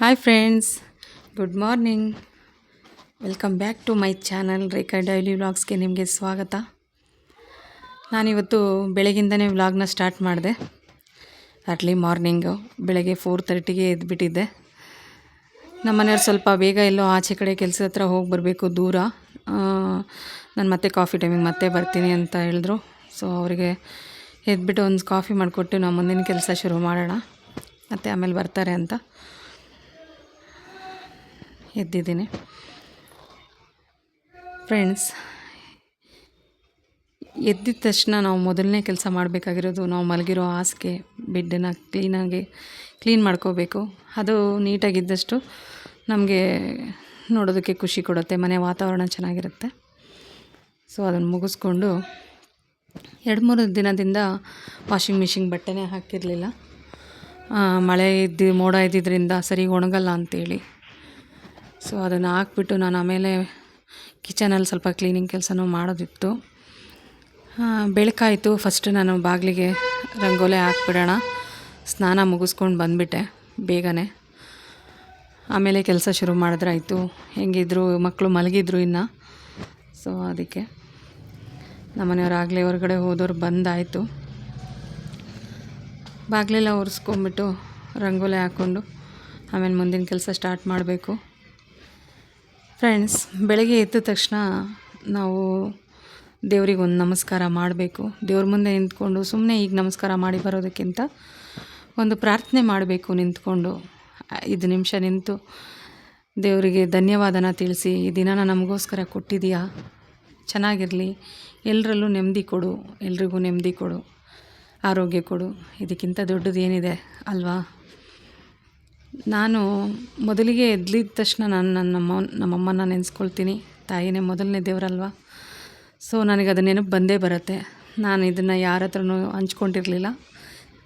Hi friends good morning welcome back to my channel Rekha daily ವ್ಲಾಗ್ಸ್ಗೆ ನಿಮಗೆ ಸ್ವಾಗತ. ನಾನಿವತ್ತು ಬೆಳಗಿಂದನೇ ವ್ಲಾಗ್ನ ಸ್ಟಾರ್ಟ್ ಮಾಡಿದೆ. ಅರ್ಲಿ ಮಾರ್ನಿಂಗು ಬೆಳಗ್ಗೆ ಫೋರ್ ತರ್ಟಿಗೆ ಎದ್ಬಿಟ್ಟಿದ್ದೆ. ನಮ್ಮ ಮನೆಯವ್ರು ಸ್ವಲ್ಪ ಬೇಗ ಎಲ್ಲೋ ಆಚೆ ಕಡೆ ಕೆಲಸದ ಹತ್ರ ಹೋಗಿ ಬರಬೇಕು ದೂರ. ನಾನು ಮತ್ತೆ ಕಾಫಿ ಟೈಮಿಗೆ ಮತ್ತೆ ಬರ್ತೀನಿ ಅಂತ ಹೇಳಿದ್ರು. ಸೊ ಅವರಿಗೆ ಎದ್ಬಿಟ್ಟು ಒಂದು ಕಾಫಿ ಮಾಡಿಕೊಟ್ಟು ನಾವು ಮುಂದಿನ ಕೆಲಸ ಶುರು ಮಾಡೋಣ. ಮತ್ತು ಆಮೇಲೆ ಬರ್ತಾರೆ ಅಂತ. ಎದ್ದಿದ್ದೀನಿ. ಫ್ರೆಂಡ್ಸ್ ಎದ್ದಿದ ತಕ್ಷಣ ನಾವು ಮೊದಲನೇ ಕೆಲಸ ಮಾಡಬೇಕಾಗಿರೋದು ನಾವು ಮಲಗಿರೋ ಹಾಸಿಗೆ, ಬೆಡ್ಡನ್ನು ಕ್ಲೀನಾಗಿ ಕ್ಲೀನ್ ಮಾಡ್ಕೋಬೇಕು. ಅದು ನೀಟಾಗಿದ್ದಷ್ಟು ನಮಗೆ ನೋಡೋದಕ್ಕೆ ಖುಷಿ ಕೊಡುತ್ತೆ, ಮನೆ ವಾತಾವರಣ ಚೆನ್ನಾಗಿರುತ್ತೆ. ಸೊ ಅದನ್ನು ಮುಗಿಸ್ಕೊಂಡು ಎರಡು ಮೂರು ದಿನದಿಂದ ವಾಷಿಂಗ್ ಮಿಷಿನ್ ಬಟ್ಟೆನೇ ಹಾಕಿರಲಿಲ್ಲ. ಮಳೆ ಇದ್ದು, ಮೋಡ ಇದ್ದಿದ್ದರಿಂದ ಸರಿ ಒಣಗಲ್ಲ ಅಂತೇಳಿ ಸೊ ಅದನ್ನು ಹಾಕ್ಬಿಟ್ಟು ನಾನು ಆಮೇಲೆ ಕಿಚನಲ್ಲಿ ಸ್ವಲ್ಪ ಕ್ಲೀನಿಂಗ್ ಕೆಲಸನೂ ಮಾಡೋದಿತ್ತು. ಬೆಳಕಾಯಿತು. ಫಸ್ಟ್ ನಾನು ಬಾಗಿಲಿಗೆ ರಂಗೋಲೆ ಹಾಕ್ಬಿಡೋಣ. ಸ್ನಾನ ಮುಗಿಸ್ಕೊಂಡು ಬಂದುಬಿಟ್ಟೆ ಬೇಗನೆ. ಆಮೇಲೆ ಕೆಲಸ ಶುರು ಮಾಡಿದ್ರಾಯಿತು. ಹೆಂಗಿದ್ರು ಮಕ್ಕಳು ಮಲಗಿದ್ರು ಇನ್ನು. ಸೊ ಅದಕ್ಕೆ ನಮ್ಮನೆಯವ್ರು ಆಗಲೇ ಹೊರಗಡೆ ಹೋದವ್ರು ಬಂದಾಯಿತು. ಬಾಗಿಲೆಲ್ಲ ಒರೆಸ್ಕೊಂಬಿಟ್ಟು ರಂಗೋಲಿ ಹಾಕ್ಕೊಂಡು ಆಮೇಲೆ ಮುಂದಿನ ಕೆಲಸ ಸ್ಟಾರ್ಟ್ ಮಾಡಬೇಕು. ಫ್ರೆಂಡ್ಸ್ ಬೆಳಗ್ಗೆ ಎದ್ದ ತಕ್ಷಣ ನಾವು ದೇವರಿಗೆ ಒಂದು ನಮಸ್ಕಾರ ಮಾಡಬೇಕು. ದೇವ್ರ ಮುಂದೆ ನಿಂತ್ಕೊಂಡು ಸುಮ್ಮನೆ ಈಗ ನಮಸ್ಕಾರ ಮಾಡಿ ಬರೋದಕ್ಕಿಂತ ಒಂದು ಪ್ರಾರ್ಥನೆ ಮಾಡಬೇಕು ನಿಂತ್ಕೊಂಡು. ಐದು ನಿಮಿಷ ನಿಂತು ದೇವರಿಗೆ ಧನ್ಯವಾದನ ತಿಳಿಸಿ, ಈ ದಿನನ ನಮಗೋಸ್ಕರ ಕೊಟ್ಟಿದೆಯಾ? ಚೆನ್ನಾಗಿರಲಿ. ಎಲ್ಲರಲ್ಲೂ ನೆಮ್ಮದಿ ಕೊಡು. ಎಲ್ರಿಗೂ ನೆಮ್ಮದಿ ಕೊಡು. ಆರೋಗ್ಯ ಕೊಡು. ಇದಕ್ಕಿಂತ ದೊಡ್ಡದು ಏನಿದೆ ಅಲ್ವಾ? ನಾನು ಮೊದಲಿಗೆ ಎದ್ಲಿದ್ದ ತಕ್ಷಣ ನಾನು ನನ್ನ ನಮ್ಮ ನಮ್ಮಮ್ಮನ ನೆನೆಸ್ಕೊಳ್ತೀನಿ. ತಾಯಿನೇ ಮೊದಲನೇ ದೇವರಲ್ವ? ಸೊ ನನಗೆ ಅದು ನೆನಪು ಬಂದೇ ಬರುತ್ತೆ. ನಾನು ಇದನ್ನು ಯಾರ ಹತ್ರನೂ ಹಂಚ್ಕೊಂಡಿರಲಿಲ್ಲ.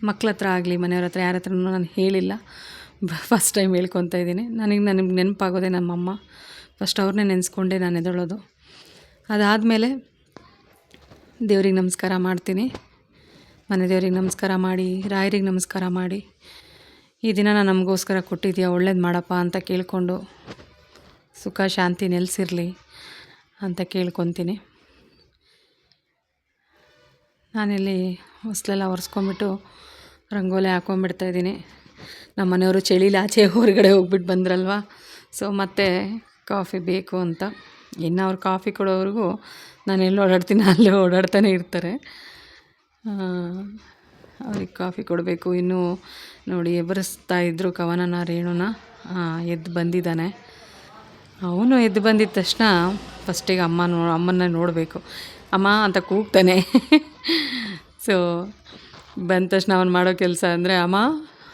ಮಕ್ಳ ಹತ್ರ ಆಗಲಿ, ಮನೆಯವ್ರ ಹತ್ರ ಯಾರ ಹತ್ರನೂ ನಾನು ಹೇಳಿಲ್ಲ. ಫಸ್ಟ್ ಟೈಮ್ ಹೇಳ್ಕೊತಾ ಇದ್ದೀನಿ. ನನಗೆ ನನಗೆ ನೆನಪಾಗೋದೆ ನಮ್ಮಮ್ಮ. ಫಸ್ಟ್ ಅವ್ರನ್ನೇ ನೆನೆಸ್ಕೊಂಡೆ ನಾನು ಎದೊಳೋದು. ಅದಾದಮೇಲೆ ದೇವ್ರಿಗೆ ನಮಸ್ಕಾರ ಮಾಡ್ತೀನಿ. ಮನೆ ದೇವ್ರಿಗೆ ನಮಸ್ಕಾರ ಮಾಡಿ, ರಾಯರಿಗೆ ನಮಸ್ಕಾರ ಮಾಡಿ. ಈ ದಿನ ನಮಗೋಸ್ಕರ ಕೊಟ್ಟಿದ್ಯಾ, ಒಳ್ಳೇದು ಮಾಡಪ್ಪ ಅಂತ ಕೇಳಿಕೊಂಡು ಸುಖ, ಶಾಂತಿ ನೆಲೆಸಿರಲಿ ಅಂತ ಕೇಳ್ಕೊತೀನಿ. ನಾನಿಲ್ಲಿ ಹೊಸಲೆಲ್ಲ ಒರೆಸ್ಕೊಂಬಿಟ್ಟು ರಂಗೋಲಿ ಹಾಕೊಂಡ್ಬಿಡ್ತಾಯಿದ್ದೀನಿ ನಮ್ಮ ಮನೆಯವರು ಚಳಿಲಿ ಆಚೆ ಹೊರಗಡೆ ಹೋಗ್ಬಿಟ್ಟು ಬಂದ್ರಲ್ವ? ಸೊ ಮತ್ತೆ ಕಾಫಿ ಬೇಕು ಅಂತ. ಇನ್ನು ಅವ್ರು ಕಾಫಿ ಕೊಡೋವರೆಗೂ ನಾನು ಎಲ್ಲಿ ಓಡಾಡ್ತೀನಿ ಅಲ್ಲೇ ಓಡಾಡ್ತಾನೆ ಇರ್ತಾರೆ. ಅವ್ರಿಗೆ ಕಾಫಿ ಕೊಡಬೇಕು. ಇನ್ನೂ ನೋಡಿ ಎಬ್ಬರಿಸ್ತಾ ಇದ್ದರು ಕವನನ ರೇಣುನ. ಎದ್ದು ಬಂದಿದ್ದಾನೆ. ಅವನು ಎದ್ದು ಬಂದಿದ ತಕ್ಷಣ ಫಸ್ಟಿಗೆ ಅಮ್ಮ ನೋ, ಅಮ್ಮನ್ನ ನೋಡಬೇಕು. ಅಮ್ಮ ಅಂತ ಕೂಗ್ತಾನೆ. ಸೊ ಬಂದ ತಕ್ಷಣ ಅವನು ಮಾಡೋ ಕೆಲಸ ಅಂದರೆ, ಅಮ್ಮ,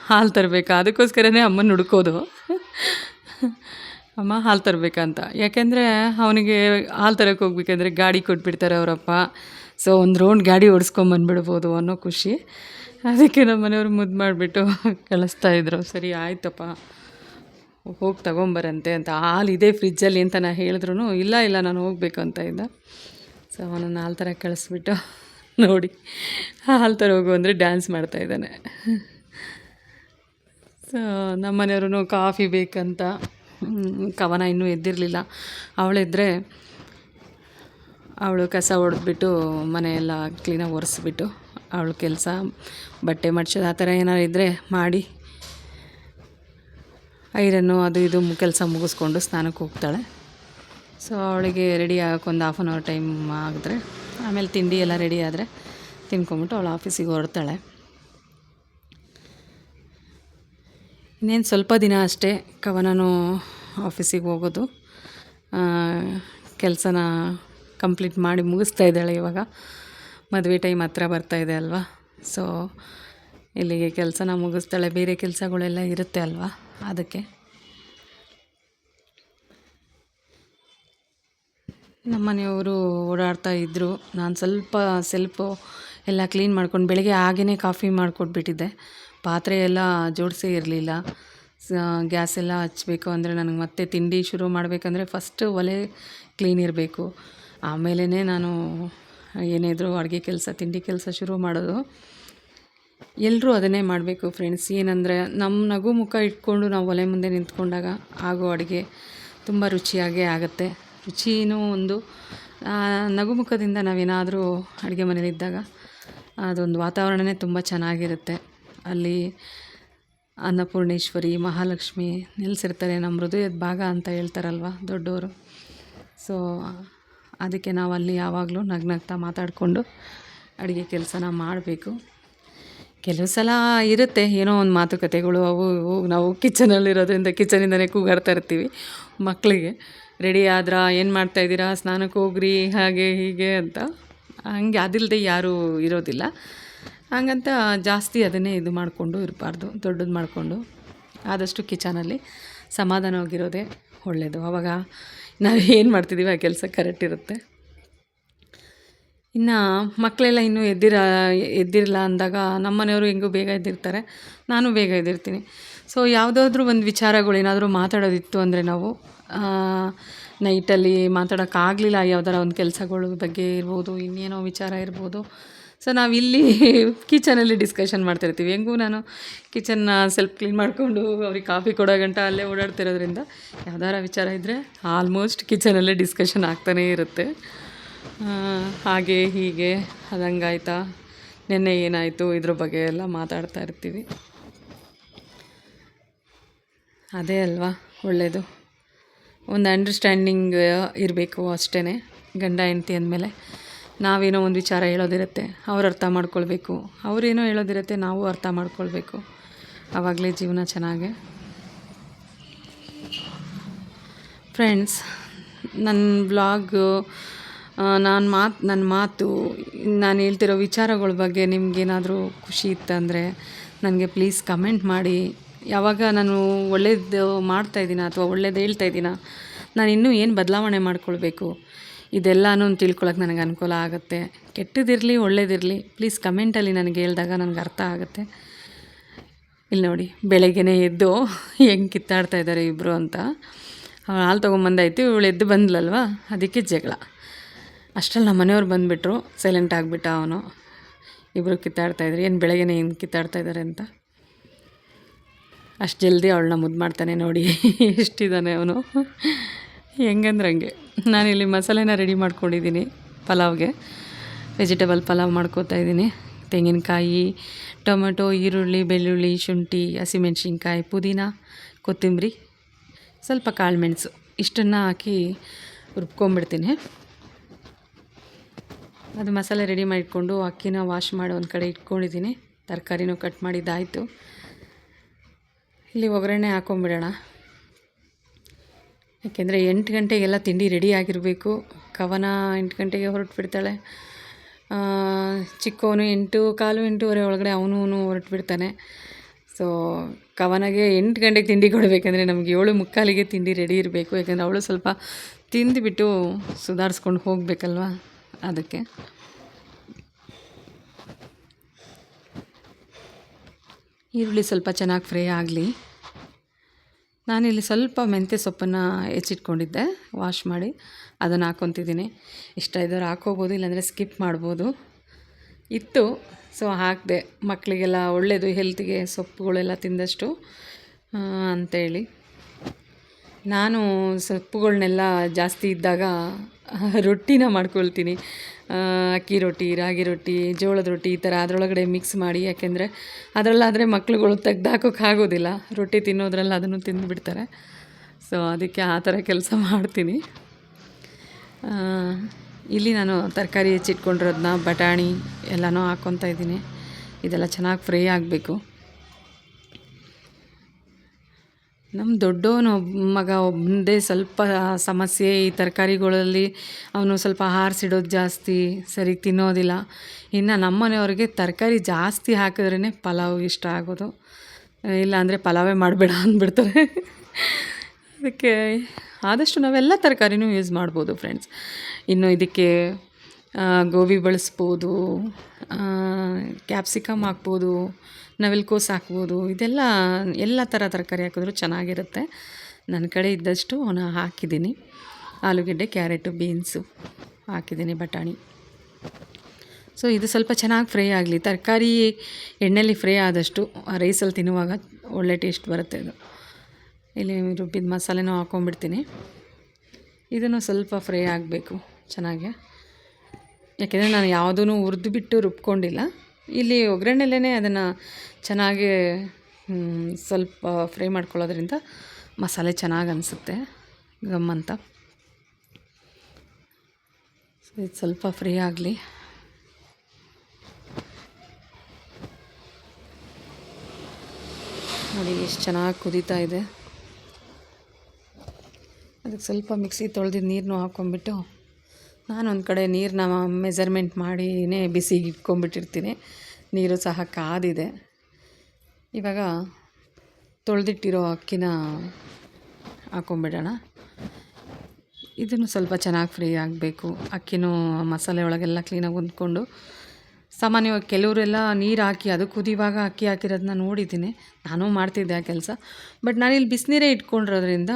ಹಾಲು ತರಬೇಕಾ? ಅದಕ್ಕೋಸ್ಕರನೇ ಅಮ್ಮನ ಹುಡ್ಕೋದು. ಅಮ್ಮ, ಹಾಲು ತರಬೇಕಂತ ಯಾಕೆಂದರೆ ಅವನಿಗೆ ಹಾಲು ತರಕ್ಕೆ ಹೋಗ್ಬೇಕಂದ್ರೆ ಗಾಡಿ ಕೊಟ್ಬಿಡ್ತಾರೆ ಅವರಪ್ಪ. ಸೊ ಒಂದು ರೌಂಡ್ ಗಾಡಿ ಓಡಿಸ್ಕೊಂಬಂದ್ಬಿಡ್ಬೋದು ಅನ್ನೋ ಖುಷಿ. ಅದಕ್ಕೆ ನಮ್ಮ ಮನೆಯವ್ರು ಮುದ್ದು ಮಾಡಿಬಿಟ್ಟು ಕಳಿಸ್ತಾ ಇದ್ರು. ಸರಿ, ಆಯ್ತಪ್ಪ. ಹೋಗಿ ತಗೊಂಬರಂತೆ ಅಂತ. ಹಾಲು ಇದೆ ಫ್ರಿಜ್ಜಲ್ಲಿ ಅಂತ ನಾನು ಹೇಳಿದ್ರು ಇಲ್ಲ ಇಲ್ಲ, ನಾನು ಹೋಗ್ಬೇಕು ಅಂತ ಇದ್ದ. ಸೊ ಅವನನ್ನು ಹಾಲು ಥರ ಕಳಿಸ್ಬಿಟ್ಟು ನೋಡಿ, ಹಾಲು ಥರ ಹೋಗು ಅಂದರೆ ಡ್ಯಾನ್ಸ್ ಮಾಡ್ತಾಯಿದ್ದಾನೆ ಸೊ ನಮ್ಮ ಮನೆಯವ್ರು ಕಾಫಿ ಬೇಕಂತ ಕವನ ಇನ್ನೂ ಎದ್ದಿರಲಿಲ್ಲ. ಅವಳಿದ್ರೆ ಅವಳು ಕಸ ಹೊಡೆದ್ಬಿಟ್ಟು ಮನೆಯೆಲ್ಲ ಕ್ಲೀನಾಗಿ ಒರೆಸ್ಬಿಟ್ಟು ಅವಳು ಕೆಲಸ, ಬಟ್ಟೆ ಮಡ್ಚೋದು ಆ ಥರ ಏನಾರು ಇದ್ದರೆ ಮಾಡಿ. ಐರನ್ನು ಅದು ಇದು ಕೆಲಸ ಮುಗಿಸ್ಕೊಂಡು ಸ್ನಾನಕ್ಕೆ ಹೋಗ್ತಾಳೆ. ಸೊ ಅವಳಿಗೆ ರೆಡಿ ಆಗೋಕೆ ಒಂದು ಹಾಫ್ ಆನ್ ಅವರ್ ಟೈಮ್ ಆಗಿದ್ರೆ ಆಮೇಲೆ ತಿಂಡಿ ಎಲ್ಲ ರೆಡಿ ಆದರೆ ತಿನ್ಕೊಂಬಿಟ್ಟು ಅವಳು ಆಫೀಸಿಗೆ ಹೊರಡ್ತಾಳೆ. ಇನ್ನೇನು ಸ್ವಲ್ಪ ದಿನ ಅಷ್ಟೇ ಕವನನು ಆಫೀಸಿಗೆ ಹೋಗೋದು. ಕೆಲಸನ ಕಂಪ್ಲೀಟ್ ಮಾಡಿ ಮುಗಿಸ್ತಾ ಇದ್ದಾಳೆ ಇವಾಗ. ಮದುವೆ ಟೈಮ್ ಹತ್ರ ಇದೆ ಅಲ್ವಾ? ಸೊ ಇಲ್ಲಿಗೆ ಕೆಲಸನ ಮುಗಿಸ್ತಾಳೆ. ಬೇರೆ ಕೆಲಸಗಳೆಲ್ಲ ಇರುತ್ತೆ ಅಲ್ವಾ? ಅದಕ್ಕೆ. ನಮ್ಮ ಮನೆಯವರು ಓಡಾಡ್ತಾ ಇದ್ದರು ನಾನು ಸ್ವಲ್ಪ ಸ್ವಲ್ಪ ಎಲ್ಲ ಕ್ಲೀನ್ ಮಾಡ್ಕೊಂಡು ಬೆಳಗ್ಗೆ ಹಾಗೇ ಕಾಫಿ ಮಾಡಿಕೊಟ್ಬಿಟ್ಟಿದ್ದೆ. ಪಾತ್ರೆ ಎಲ್ಲ ಜೋಡಿಸಿ ಇರಲಿಲ್ಲ. ಗ್ಯಾಸ್ ಎಲ್ಲ ಹಚ್ಚಬೇಕು ಅಂದರೆ ನನಗೆ ಮತ್ತೆ ತಿಂಡಿ ಶುರು ಮಾಡಬೇಕಂದ್ರೆ ಫಸ್ಟು ಒಲೆ ಕ್ಲೀನ್ ಇರಬೇಕು. ಆಮೇಲೆ ನಾನು ಏನೇ ಅಡುಗೆ ಕೆಲಸ, ತಿಂಡಿ ಕೆಲಸ ಶುರು ಮಾಡೋದು. ಎಲ್ಲರೂ ಅದನ್ನೇ ಮಾಡಬೇಕು ಫ್ರೆಂಡ್ಸ್ ಏನಂದರೆ ನಮ್ಮ ನಗು ಮುಖ ಇಟ್ಕೊಂಡು ನಾವು ಒಲೆ ಮುಂದೆ ನಿಂತ್ಕೊಂಡಾಗ ಆಗೋ ಅಡುಗೆ ತುಂಬ ರುಚಿಯಾಗೇ ಆಗುತ್ತೆ. ರುಚಿನೂ ಒಂದು ನಗು ಮುಖದಿಂದ ನಾವೇನಾದರೂ ಅಡುಗೆ ಮನೇಲಿದ್ದಾಗ ಅದೊಂದು ವಾತಾವರಣವೇ ತುಂಬ ಚೆನ್ನಾಗಿರುತ್ತೆ. ಅಲ್ಲಿ ಅನ್ನಪೂರ್ಣೇಶ್ವರಿ, ಮಹಾಲಕ್ಷ್ಮಿ, ನೆಲೆಸಿರ್ತಾರೆ ನಮ್ಮ ಹೃದಯದ ಭಾಗ ಅಂತ ಹೇಳ್ತಾರಲ್ವ ದೊಡ್ಡವರು ಸೊ ಅದಕ್ಕೆ ನಾವು ಅಲ್ಲಿ ಯಾವಾಗಲೂ ನಗ್ನಗ್ತಾ ಮಾತಾಡಿಕೊಂಡು ಅಡುಗೆ ಕೆಲಸನ ಮಾಡಬೇಕು. ಕೆಲವು ಸಲ ಇರುತ್ತೆ ಏನೋ ಒಂದು ಮಾತುಕತೆಗಳು, ಅವು ಇವು. ನಾವು ಕಿಚನಲ್ಲಿರೋದ್ರಿಂದ ಕಿಚನಿಂದನೇ ಕೂಗಾಡ್ತಾ ಇರ್ತೀವಿ ಮಕ್ಕಳಿಗೆ ರೆಡಿ ಆದ್ರಾ? ಏನು ಮಾಡ್ತಾಯಿದ್ದೀರಾ ಸ್ನಾನಕ್ಕೆ ಹೋಗ್ರಿ, ಹಾಗೆ ಹೀಗೆ ಅಂತ. ಹಂಗೆ ಅದಿಲ್ಲದೆ ಯಾರೂ ಇರೋದಿಲ್ಲ. ಹಾಗಂತ ಜಾಸ್ತಿ ಅದನ್ನೇ ಇದು ಮಾಡಿಕೊಂಡು ಇರಬಾರ್ದು, ದೊಡ್ಡದು ಮಾಡಿಕೊಂಡು. ಆದಷ್ಟು ಕಿಚನಲ್ಲಿ ಸಮಾಧಾನವಾಗಿರೋದೇ ಒಳ್ಳೆಯದು ಆವಾಗ ನಾವು ಏನು ಮಾಡ್ತಿದ್ದೀವಿ ಆ ಕೆಲಸ ಕರೆಕ್ಟ್ ಇರುತ್ತೆ. ಇನ್ನು ಮಕ್ಕಳೆಲ್ಲ ಇನ್ನೂ ಎದ್ದಿರ ಎದ್ದಿರಲ್ಲ ಅಂದಾಗ ನಮ್ಮ ಮನೆಯವರು ಹೆಂಗೂ ಬೇಗ ಎದ್ದಿರ್ತಾರೆ, ನಾನು ಬೇಗ ಎದ್ದಿರ್ತೀನಿ. ಸೊ ಯಾವುದಾದ್ರೂ ಒಂದು ವಿಚಾರಗಳು ಏನಾದರೂ ಮಾತಾಡೋದಿತ್ತು ಅಂದರೆ ನಾವು ನೈಟಲ್ಲಿ ಮಾತಾಡೋಕ್ಕಾಗಲಿಲ್ಲ ಯಾವ್ದಾರ ಒಂದು ಕೆಲಸಗಳ ಬಗ್ಗೆ ಇರ್ಬೋದು, ಇನ್ನೇನೋ ವಿಚಾರ ಇರ್ಬೋದು ಸೊ ನಾವು ಇಲ್ಲಿ ಕಿಚನಲ್ಲಿ ಡಿಸ್ಕಷನ್ ಮಾಡ್ತಿರ್ತೀವಿ. ಹೆಂಗೂ ನಾನು ಕಿಚನ್ನ ಸ್ವಲ್ಪ ಕ್ಲೀನ್ ಮಾಡಿಕೊಂಡು ಅವ್ರಿಗೆ ಕಾಫಿ ಕೊಡೋ ಗಂಟ ಅಲ್ಲೇ ಓಡಾಡ್ತಿರೋದ್ರಿಂದ ಯಾವ್ದಾರ ವಿಚಾರ ಇದ್ದರೆ ಆಲ್ಮೋಸ್ಟ್ ಕಿಚನಲ್ಲೇ ಡಿಸ್ಕಷನ್ ಆಗ್ತಾನೇ ಇರುತ್ತೆ. ಹಾಗೆ, ಹೀಗೆ ಅದು ಹಂಗಾಯ್ತಾ ನಿನ್ನೆ ಏನಾಯಿತು? ಇದ್ರ ಬಗ್ಗೆ ಎಲ್ಲ ಮಾತಾಡ್ತಾ ಇರ್ತೀವಿ. ಅದೇ ಅಲ್ವಾ? ಒಳ್ಳೆಯದು ಒಂದು ಅಂಡರ್ಸ್ಟ್ಯಾಂಡಿಂಗ್ ಇರಬೇಕು ಅಷ್ಟೇ ಗಂಡ, ಹೆಂಡತಿ ಅಂದಮೇಲೆ. ನಾವೇನೋ ಒಂದು ವಿಚಾರ ಹೇಳೋದಿರುತ್ತೆ, ಅವ್ರು ಅರ್ಥ ಮಾಡ್ಕೊಳ್ಬೇಕು. ಅವರೇನೋ ಹೇಳೋದಿರುತ್ತೆ, ನಾವು ಅರ್ಥ ಮಾಡ್ಕೊಳ್ಬೇಕು. ಆವಾಗಲೇ ಜೀವನ ಚೆನ್ನಾಗೆ. ಫ್ರೆಂಡ್ಸ್ ನನ್ನ ಬ್ಲಾಗ್ ನಾನು ಮಾತು ನನ್ನ ಮಾತು, ನಾನು ಹೇಳ್ತಿರೋ ವಿಚಾರಗಳ ಬಗ್ಗೆ ನಿಮಗೇನಾದರೂ ಖುಷಿ ಇತ್ತಂದರೆ ನನಗೆ ಪ್ಲೀಸ್ ಕಮೆಂಟ್ ಮಾಡಿ. ಯಾವಾಗ ನಾನು ಒಳ್ಳೇದು ಮಾಡ್ತಾಯಿದ್ದೀನ ಅಥವಾ ಒಳ್ಳೇದು ಹೇಳ್ತಾ ಇದ್ದೀನ, ನಾನು ಇನ್ನೂ ಏನು ಬದಲಾವಣೆ ಮಾಡ್ಕೊಳ್ಬೇಕು? ಇದೆಲ್ಲನೂ ತಿಳ್ಕೊಳ್ಳೋಕೆ ನನಗೆ ಅನುಕೂಲ ಆಗುತ್ತೆ. ಕೆಟ್ಟದಿರಲಿ, ಒಳ್ಳೇದಿರಲಿ ಪ್ಲೀಸ್ ಕಮೆಂಟಲ್ಲಿ ನನಗೆ ಹೇಳಿದಾಗ ನನಗೆ ಅರ್ಥ ಆಗುತ್ತೆ. ಇಲ್ಲಿ ನೋಡಿ, ಬೆಳಗ್ಗೆನೇ ಎದ್ದು ಹೆಂಗೆ ಕಿತ್ತಾಡ್ತಾ ಇದ್ದಾರೆ ಇಬ್ಬರು ಅಂತ. ಅವ್ಳು ಹಾಲು ತೊಗೊಂಬಂದಾಯ್ತು, ಇವಳು ಎದ್ದು ಬಂದ್ಲಲ್ವ ಅದಕ್ಕೆ ಜಗಳ. ಅಷ್ಟರಲ್ಲಿ ನಮ್ಮ ಮನೆಯವ್ರು ಬಂದುಬಿಟ್ರು ಸೈಲೆಂಟ್ ಆಗಿಬಿಟ್ಟ ಅವನು. ಇಬ್ಬರು ಕಿತ್ತಾಡ್ತಾಯಿದ್ರು ಏನು ಬೆಳಗ್ಗೆನೇ ಏನು ಕಿತ್ತಾಡ್ತಾ ಇದ್ದಾರೆ ಅಂತ. ಅಷ್ಟು ಜಲ್ದಿ ಅವಳನ್ನ ಮುದ್ದು ಮಾಡ್ತಾನೆ ನೋಡಿ ಎಷ್ಟಿದ್ದಾನೆ ಅವನು. ಹೆಂಗಂದ್ರೆ ಹಂಗೆ. ನಾನಿಲ್ಲಿ ಮಸಾಲೆನ ರೆಡಿ ಮಾಡ್ಕೊಂಡಿದ್ದೀನಿ, ಪಲಾವ್ಗೆ. ವೆಜಿಟೇಬಲ್ ಪಲಾವ್ ಮಾಡ್ಕೋತಾ ಇದ್ದೀನಿ. ತೆಂಗಿನಕಾಯಿ, ಟೊಮೆಟೊ, ಈರುಳ್ಳಿ, ಬೆಳ್ಳುಳ್ಳಿ, ಶುಂಠಿ, ಹಸಿಮೆಣ್ಸಿನ್ಕಾಯಿ, ಪುದೀನ, ಕೊತ್ತಂಬರಿ, ಸ್ವಲ್ಪ ಕಾಳುಮೆಣಸು. ಇಷ್ಟನ್ನು ಹಾಕಿ ರುಬ್ಕೊಂಬಿಡ್ತೀನಿ. ಅದು ಮಸಾಲೆ ರೆಡಿ ಮಾಡಿಕೊಂಡು ಅಕ್ಕಿನ ವಾಶ್ ಮಾಡಿ ಒಂದು ಕಡೆ ಇಟ್ಕೊಂಡಿದ್ದೀನಿ. ತರಕಾರಿನೂ ಕಟ್ ಮಾಡಿದ್ದಾಯಿತು. ಇಲ್ಲಿ ಒಗ್ಗರಣೆ ಹಾಕೊಂಬಿಡೋಣ. ಯಾಕೆಂದರೆ ಎಂಟು ಗಂಟೆಗೆಲ್ಲ ತಿಂಡಿ ರೆಡಿ ಆಗಿರಬೇಕು. ಕವನ ಎಂಟು ಗಂಟೆಗೆ ಹೊರಟು ಬಿಡ್ತಾಳೆ ಚಿಕ್ಕವನು ಎಂಟು, ಕಾಲು ಎಂಟೂವರೆ ಒಳಗಡೆ ಅವನು ಹೊರಟು ಬಿಡ್ತಾನೆ ಸೊ ಕವನಗೆ ಎಂಟು ಗಂಟೆಗೆ ತಿಂಡಿ ಕೊಡಬೇಕಂದ್ರೆ ನಮಗೆ ಏಳು ಮುಕ್ಕಾಲಿಗೆ ತಿಂಡಿ ರೆಡಿ ಇರಬೇಕು. ಯಾಕೆಂದರೆ ಅವಳು ಸ್ವಲ್ಪ ತಿಂದುಬಿಟ್ಟು ಸುಧಾರಿಸ್ಕೊಂಡು ಹೋಗಬೇಕಲ್ವಾ ಅದಕ್ಕೆ. ಈರುಳ್ಳಿ ಸ್ವಲ್ಪ ಚೆನ್ನಾಗಿ ಫ್ರೈ ಆಗಲಿ. ನಾನಿಲ್ಲಿ ಸ್ವಲ್ಪ ಮೆಂತ್ಯ ಸೊಪ್ಪನ್ನು ಹೆಚ್ಚಿಟ್ಕೊಂಡಿದ್ದೆ ವಾಶ್ ಮಾಡಿ. ಅದನ್ನು ಹಾಕ್ಕೊತಿದ್ದೀನಿ ಇಷ್ಟ ಇದ್ದವ್ರು ಹಾಕೋಬೋದು, ಇಲ್ಲಾಂದರೆ ಸ್ಕಿಪ್ ಮಾಡ್ಬೋದು. ಇತ್ತು. ಸೊ ಹಾಕಿದೆ. ಮಕ್ಕಳಿಗೆಲ್ಲ ಒಳ್ಳೆಯದು ಹೆಲ್ತಿಗೆ ಸೊಪ್ಪುಗಳೆಲ್ಲ ತಿಂದಷ್ಟು ಅಂಥೇಳಿ ನಾನು ಸೊಪ್ಪುಗಳನ್ನೆಲ್ಲ ಜಾಸ್ತಿ ಇದ್ದಾಗ ರೊಟ್ಟಿನ ಮಾಡ್ಕೊಳ್ತೀನಿ. ಅಕ್ಕಿ ರೊಟ್ಟಿ, ರಾಗಿ ರೊಟ್ಟಿ, ಜೋಳದ ರೊಟ್ಟಿ ಈ ಥರ ಅದರೊಳಗಡೆ ಮಿಕ್ಸ್ ಮಾಡಿ. ಯಾಕೆಂದರೆ ಅದರಲ್ಲಾದರೆ ಮಕ್ಳುಗಳು ತೆಗ್ದು ಹಾಕೋಕೆ ಆಗೋದಿಲ್ಲ. ರೊಟ್ಟಿ ತಿನ್ನೋದ್ರಲ್ಲಿ ಅದನ್ನು ತಿಂದುಬಿಡ್ತಾರೆ ಸೊ ಅದಕ್ಕೆ ಆ ಥರ ಕೆಲಸ ಮಾಡ್ತೀನಿ. ಇಲ್ಲಿ ನಾನು ತರಕಾರಿ ಹೆಚ್ಚಿಟ್ಕೊಂಡಿರೋದನ್ನ ಬಟಾಣಿ ಎಲ್ಲನೂ ಹಾಕ್ಕೊತಾ ಇದ್ದೀನಿ. ಇದೆಲ್ಲ ಚೆನ್ನಾಗಿ ಫ್ರೈ ಆಗಬೇಕು. ನಮ್ಮ ದೊಡ್ಡವನು ಮಗ ಒಬ್ಬಂದೇ ಸ್ವಲ್ಪ ಸಮಸ್ಯೆ ಈ ತರಕಾರಿಗಳಲ್ಲಿ, ಅವನು ಸ್ವಲ್ಪ ಹಾರಿಸಿಡೋದು ಜಾಸ್ತಿ, ಸರಿ ತಿನ್ನೋದಿಲ್ಲ. ಇನ್ನು ನಮ್ಮನೆಯವ್ರಿಗೆ ತರಕಾರಿ ಜಾಸ್ತಿ ಹಾಕಿದ್ರೇ ಪಲಾವ್ ಇಷ್ಟ ಆಗೋದು. ಇಲ್ಲಾಂದರೆ ಪಲಾವೇ ಮಾಡಬೇಡ ಅಂದ್ಬಿಡ್ತಾರೆ. ಅದಕ್ಕೆ ಆದಷ್ಟು ನಾವೆಲ್ಲ ತರಕಾರಿನೂ ಯೂಸ್ ಮಾಡ್ಬೋದು ಫ್ರೆಂಡ್ಸ್ ಇನ್ನು ಇದಕ್ಕೆ ಗೋಬಿ ಬಳಸ್ಬೋದು ಕ್ಯಾಪ್ಸಿಕಮ್ ಹಾಕ್ಬೋದು, ನವಿಲ್ಕೋಸು ಹಾಕ್ಬೋದು, ಇದೆಲ್ಲ ಎಲ್ಲ ಥರ ತರಕಾರಿ ಹಾಕಿದ್ರು ಚೆನ್ನಾಗಿರುತ್ತೆ. ನನ್ನ ಕಡೆ ಇದ್ದಷ್ಟು ನಾನು ಹಾಕಿದ್ದೀನಿ. ಆಲೂಗೆಡ್ಡೆ, ಕ್ಯಾರೆಟು, ಬೀನ್ಸು ಹಾಕಿದ್ದೀನಿ, ಬಟಾಣಿ. ಸೊ ಇದು ಸ್ವಲ್ಪ ಚೆನ್ನಾಗಿ ಫ್ರೈ ಆಗಲಿ. ತರಕಾರಿ ಎಣ್ಣೆಯಲ್ಲಿ ಫ್ರೈ ಆದಷ್ಟು ರೈಸಲ್ಲಿ ತಿನ್ನುವಾಗ ಒಳ್ಳೆ ಟೇಸ್ಟ್ ಬರುತ್ತೆ ಇದು ಇಲ್ಲಿ ರುಬ್ಬಿದ ಮಸಾಲೆನೂ ಹಾಕ್ಕೊಂಬಿಡ್ತೀನಿ ಇದನ್ನು ಸ್ವಲ್ಪ ಫ್ರೈ ಆಗಬೇಕು ಚೆನ್ನಾಗಿ. ಯಾಕೆಂದರೆ ನಾನು ಯಾವುದೂ ಹುರಿದು ಬಿಟ್ಟು ರುಬ್ಕೊಂಡಿಲ್ಲ. ಇಲ್ಲಿ ಒಗ್ಗರಣೆಲೇ ಅದನ್ನು ಚೆನ್ನಾಗಿ ಸ್ವಲ್ಪ ಫ್ರೈ ಮಾಡ್ಕೊಳ್ಳೋದ್ರಿಂದ ಮಸಾಲೆ ಚೆನ್ನಾಗಿ ಅನಿಸುತ್ತೆ. ಗಮ್ ಅಂತ. ಇದು ಸ್ವಲ್ಪ ಫ್ರೀ ಆಗಲಿ. ನೋಡಿ, ಎಷ್ಟು ಚೆನ್ನಾಗಿ ಕುದೀತಾ ಇದೆ. ಅದಕ್ಕೆ ಸ್ವಲ್ಪ ಮಿಕ್ಸಿ ತೊಳೆದಿದ್ದು ನೀರನ್ನು ಹಾಕ್ಕೊಂಬಿಟ್ಟು ನಾನು ಒಂದು ಕಡೆ ನೀರನ್ನ ಮೆಸರ್ಮೆಂಟ್ ಮಾಡಿನೇ ಬಿಸಿಗೆ ಇಟ್ಕೊಂಡ್ಬಿಟ್ಟಿರ್ತೀನಿ. ನೀರು ಸಹ ಕಾದಿದೆ. ಇವಾಗ ತೊಳೆದಿಟ್ಟಿರೋ ಅಕ್ಕಿನ ಹಾಕೊಂಬಿಡೋಣ. ಇದನ್ನು ಸ್ವಲ್ಪ ಚೆನ್ನಾಗಿ ಫ್ರೈ ಆಗಬೇಕು. ಅಕ್ಕಿನೂ ಮಸಾಲೆ ಒಳಗೆಲ್ಲ ಕ್ಲೀನಾಗಿ ಹೊಂದ್ಕೊಂಡು. ಸಾಮಾನ್ಯವಾಗಿ ಕೆಲವರೆಲ್ಲ ನೀರು ಹಾಕಿ ಅದು ಕುದಿಯುವಾಗ ಅಕ್ಕಿ ಹಾಕಿರೋದನ್ನ ನೋಡಿದ್ದೀನಿ. ನಾನು ಮಾಡ್ತಿದ್ದೆ ಆ ಕೆಲಸ. ಬಟ್ ನಾನಿಲ್ಲಿ ಬಿಸಿನೀರೇ ಇಟ್ಕೊಂಡಿರೋದ್ರಿಂದ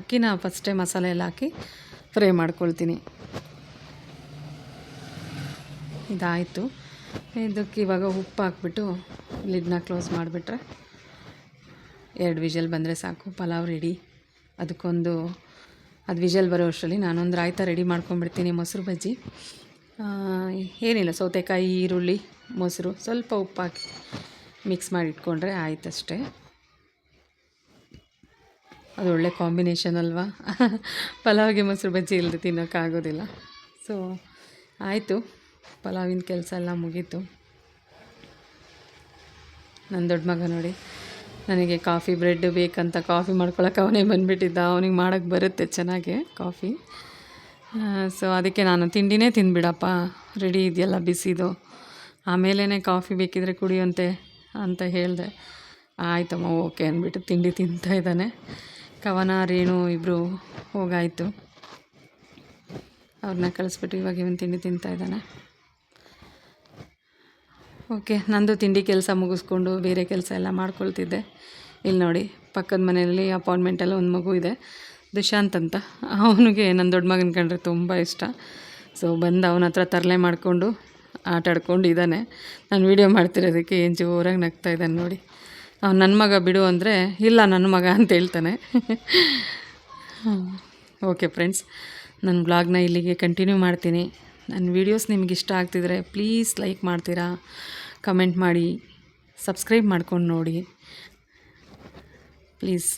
ಅಕ್ಕಿನ ಫಸ್ಟೇ ಮಸಾಲೆ ಎಲ್ಲ ಹಾಕಿ ಫ್ರೈ ಮಾಡ್ಕೊಳ್ತೀನಿ. ಇದಾಯಿತು. ಇದಕ್ಕೆ ಇವಾಗ ಉಪ್ಪು ಹಾಕ್ಬಿಟ್ಟು ಲಿಡ್ನ ಕ್ಲೋಸ್ ಮಾಡಿಬಿಟ್ರೆ ಎರಡು ವಿಜಲ್ ಬಂದರೆ ಸಾಕು, ಪಲಾವ್ ರೆಡಿ ಅದಕ್ಕೊಂದು, ಅದು ವಿಜಲ್ ಬರೋ ಅಷ್ಟರಲ್ಲಿ ನಾನೊಂದು ರಾಯ್ತ ರೆಡಿ ಮಾಡ್ಕೊಂಡ್ಬಿಡ್ತೀನಿ ಮೊಸರು ಬಜ್ಜಿ. ಏನಿಲ್ಲ, ಸೌತೆಕಾಯಿ, ಈರುಳ್ಳಿ, ಮೊಸರು, ಸ್ವಲ್ಪ ಉಪ್ಪು ಹಾಕಿ ಮಿಕ್ಸ್ ಮಾಡಿ ಇಟ್ಕೊಂಡ್ರೆ ಆಯ್ತಷ್ಟೇ. ಅದು ಒಳ್ಳೆ ಕಾಂಬಿನೇಷನ್ ಅಲ್ವಾ? ಪಲಾವ್ಗೆ ಮೊಸರು ಬಜ್ಜಿ ಇಲ್ಲದೆ ತಿನ್ನೋಕ್ಕಾಗೋದಿಲ್ಲ. ಸೊ ಆಯಿತು. ಪಲಾವಿನ ಕೆಲಸ ಎಲ್ಲ ಮುಗೀತು. ನನ್ನ ದೊಡ್ಡ ಮಗ ನೋಡಿ, ನನಗೆ ಕಾಫಿ ಬ್ರೆಡ್ ಬೇಕಂತ ಕಾಫಿ ಮಾಡ್ಕೊಳಕ್ಕೆ ಅವನೇ ಬಂದುಬಿಟ್ಟಿದ್ದ. ಅವನಿಗೆ ಮಾಡೋಕ್ಕೆ ಬರುತ್ತೆ ಚೆನ್ನಾಗಿ ಕಾಫಿ. ಸೊ ಅದಕ್ಕೆ ನಾನು ತಿಂಡಿನೇ ತಿಂದ್ಬಿಡಪ್ಪ. ರೆಡಿ ಇದೆಯಲ್ಲ, ಬಿಸಿದು. ಆಮೇಲೇ ಕಾಫಿ ಬೇಕಿದ್ರೆ ಕುಡಿಯುವಂತೆ ಅಂತ ಹೇಳಿದೆ. ಆಯ್ತಮ್ಮ, ಓಕೆ ಅಂದ್ಬಿಟ್ಟು ತಿಂಡಿ ತಿಂತಾ ಇದ್ದಾನೆ. ಕವನ, ರೇಣು ಇಬ್ಬರು ಹೋಗಾಯಿತು. ಅವ್ರನ್ನ ಕಳಿಸ್ಬಿಟ್ಟು ಇವಾಗ ಇವನು ತಿಂಡಿ ತಿಂತಾ ಇದ್ದಾನೆ. ಓಕೆ, ನಂದು ತಿಂಡಿ ಕೆಲಸ ಮುಗಿಸ್ಕೊಂಡು ಬೇರೆ ಕೆಲಸ ಎಲ್ಲ ಮಾಡ್ಕೊಳ್ತಿದ್ದೆ. ಇಲ್ಲಿ ನೋಡಿ, ಪಕ್ಕದ ಮನೆಯಲ್ಲಿ ಅಪಾಯಿಂಟ್ಮೆಂಟಲ್ಲಿ ಒಂದು ಮಗು ಇದೆ, ದುಶಾಂತ್ ಅಂತ. ಅವನಿಗೆ ನನ್ನ ದೊಡ್ಡ ಮಗನ ಕಂಡ್ರೆ ತುಂಬ ಇಷ್ಟ. ಸೊ ಬಂದು ಅವನ ಹತ್ರ ತರಲೆ ಮಾಡಿಕೊಂಡು ಆಟಾಡ್ಕೊಂಡು ಇದ್ದಾನೆ. ನಾನು ವೀಡಿಯೋ ಮಾಡ್ತಿರೋದಕ್ಕೆ ಏನು ಜೋರಾಗಿ ನಗ್ತಾ ಇದ್ದಾನೆ ನೋಡಿ. ಅವ್ನು ನನ್ನ ಮಗ ಬಿಡು ಅಂದರೆ, ಇಲ್ಲ ನನ್ನ ಮಗ ಅಂತ ಹೇಳ್ತಾನೆ. ಓಕೆ ಫ್ರೆಂಡ್ಸ್ ನನ್ನ ಬ್ಲಾಗ್ನ ಇಲ್ಲಿಗೆ ಕಂಟಿನ್ಯೂ ಮಾಡ್ತೀನಿ. ನನ್ನ ವೀಡಿಯೋಸ್ ನಿಮಗೆ ಇಷ್ಟ ಆಗ್ತಿದ್ರೆ ಪ್ಲೀಸ್ ಲೈಕ್ ಮಾಡ್ತೀರಾ? ಕಮೆಂಟ್ ಮಾಡಿ ಸಬ್ಸ್ಕ್ರೈಬ್ ಮಾಡ್ಕೊಂಡು ನೋಡಿ. ಪ್ಲೀಸ್